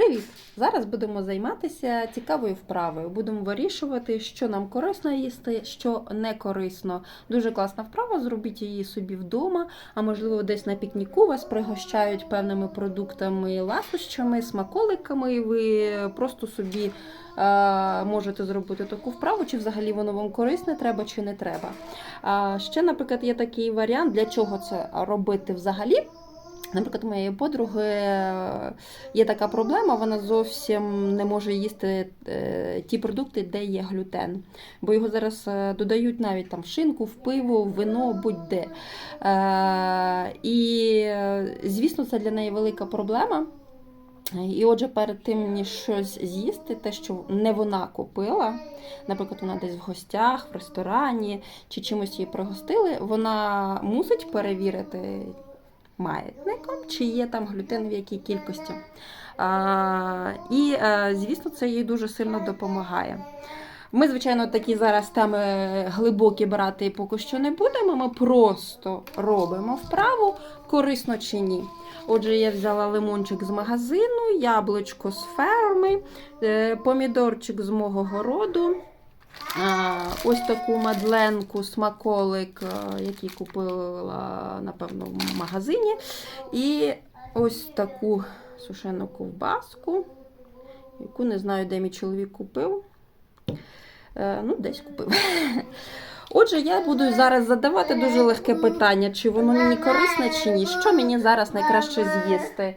Привіт! Зараз будемо займатися цікавою вправою. Будемо вирішувати, що нам корисно їсти, що не корисно. Дуже класна вправа, зробіть її собі вдома, а можливо, десь на пікніку вас пригощають певними продуктами, ласощами, смаколиками, і ви просто собі е, можете зробити таку вправу, чи взагалі воно вам корисне, треба чи не треба. А ще, наприклад, є такий варіант, для чого це робити взагалі. Наприклад, у моєї подруги е, є така проблема, вона зовсім не може їсти е, ті продукти, де є глютен. Бо його зараз е, додають навіть там в шинку, в пиво, в вино, будь-де. І, звісно, це для неї велика проблема. І отже, перед тим, ніж щось з'їсти, те, що не вона купила, наприклад, вона десь в гостях, в ресторані чи чимось її пригостили, вона мусить перевірити маятником, чи є там глютен в якій кількості. А, і, звісно, це їй дуже сильно допомагає. Ми, звичайно, такі зараз теми глибокі брати поки що не будемо. Ми просто робимо вправу, корисно чи ні. Отже, я взяла лимончик з магазину, яблучко з ферми, е, помідорчик з мого городу. Ось таку мадленку, смаколик, е, який купила, напевно, в магазині. І ось таку сушену ковбаску, яку не знаю, де мій чоловік купив. Е, Ну, десь купив. Отже, я буду зараз задавати дуже легке питання, чи воно мені корисне, чи ні. Що мені зараз найкраще з'їсти?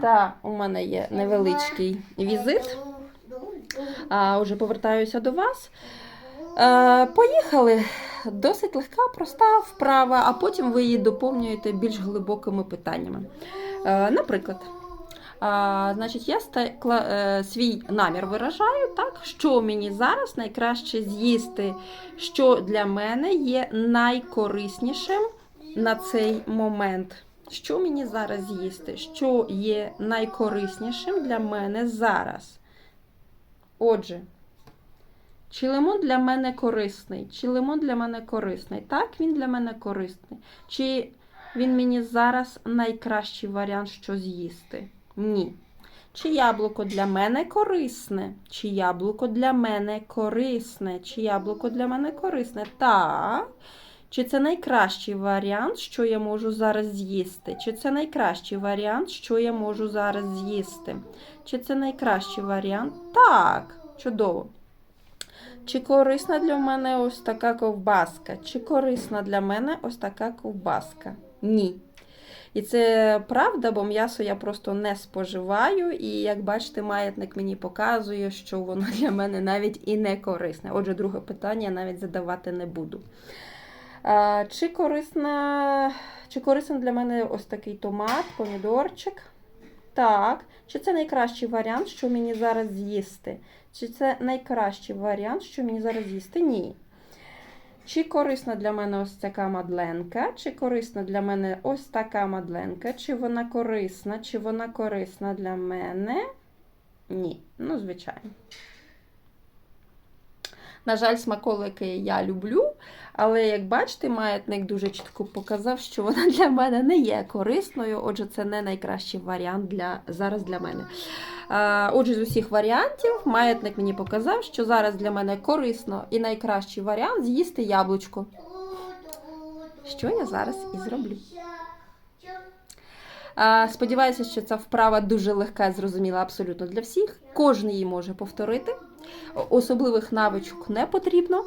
Так, у мене є невеличкий візит. А, Уже повертаюся до вас. Е, Поїхали. Досить легка, проста вправа, а потім ви її доповнюєте більш глибокими питаннями. Е, Наприклад, а, значить, я е, свій намір виражаю, так, що мені зараз найкраще з'їсти, що для мене є найкориснішим на цей момент. Що мені зараз з'їсти? Що є найкориснішим для мене зараз? Отже, чи лимон для мене корисний? Чи лимон для мене корисний? Так, він для мене корисний. Чи він мені зараз найкращий варіант, що з'їсти? Ні. Чи яблуко для мене корисне? Чи яблуко для мене корисне? Чи яблуко для мене корисне? Так. Чи це найкращий варіант, що я можу зараз з'їсти? Чи це найкращий варіант, що я можу зараз з'їсти? Чи це найкращий варіант? Так, чудово. Чи корисна для мене ось така ковбаска? Чи корисна для мене ось така ковбаска? Ні. І це правда, бо м'ясо я просто не споживаю, і як бачите, маятник мені показує, що воно для мене навіть і не корисне. Отже, друге питання я навіть задавати не буду. Чи корисна, чи корисний для мене ось такий томат, помідорчик? Так. Чи це найкращий варіант, що мені зараз з'їсти? Чи це найкращий варіант, що мені зараз з'їсти? Ні. Чи корисна для мене ось така мадленка? Чи корисна для мене ось така мадленка? Чи вона корисна? Чи вона корисна для мене? Ні. Ну, звичайно. На жаль, смаколики я люблю, але як бачите, маятник дуже чітко показав, що вона для мене не є корисною. Отже, це не найкращий варіант для, зараз для мене. Отже, з усіх варіантів маятник мені показав, що зараз для мене корисно і найкращий варіант з'їсти яблучко. Що я зараз і зроблю. Сподіваюся, що ця вправа дуже легка і зрозуміла абсолютно для всіх. Кожен її може повторити. Особливих навичок не потрібно.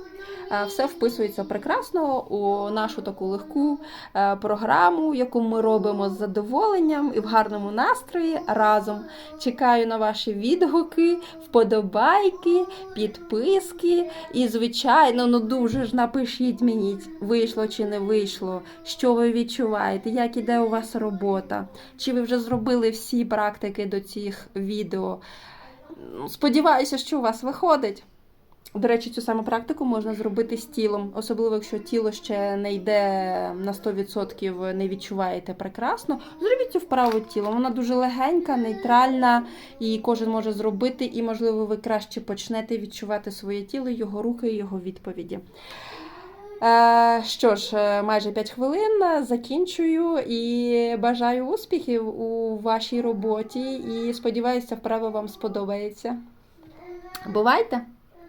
Е, Все вписується прекрасно у нашу таку легку е, програму, яку ми робимо з задоволенням і в гарному настрої разом. Чекаю на ваші відгуки, вподобайки, підписки. І, звичайно, ну дуже ж напишіть мені, вийшло чи не вийшло, що ви відчуваєте, як іде у вас робота, чи ви вже зробили всі практики до цих відео. Ну, Сподіваюся, що у вас виходить. До речі, цю саму практику можна зробити з тілом, особливо якщо тіло ще не йде на 100%, не відчуваєте прекрасно. Зробіть цю вправу тілом. Вона дуже легенька, нейтральна, і кожен може зробити, і, можливо, ви краще почнете відчувати своє тіло, його руки його відповіді. Е, що ж, е, майже 5 хвилин е, закінчую і бажаю успіхів у вашій роботі. І сподіваюся, вправа вам сподобається. Бувайте!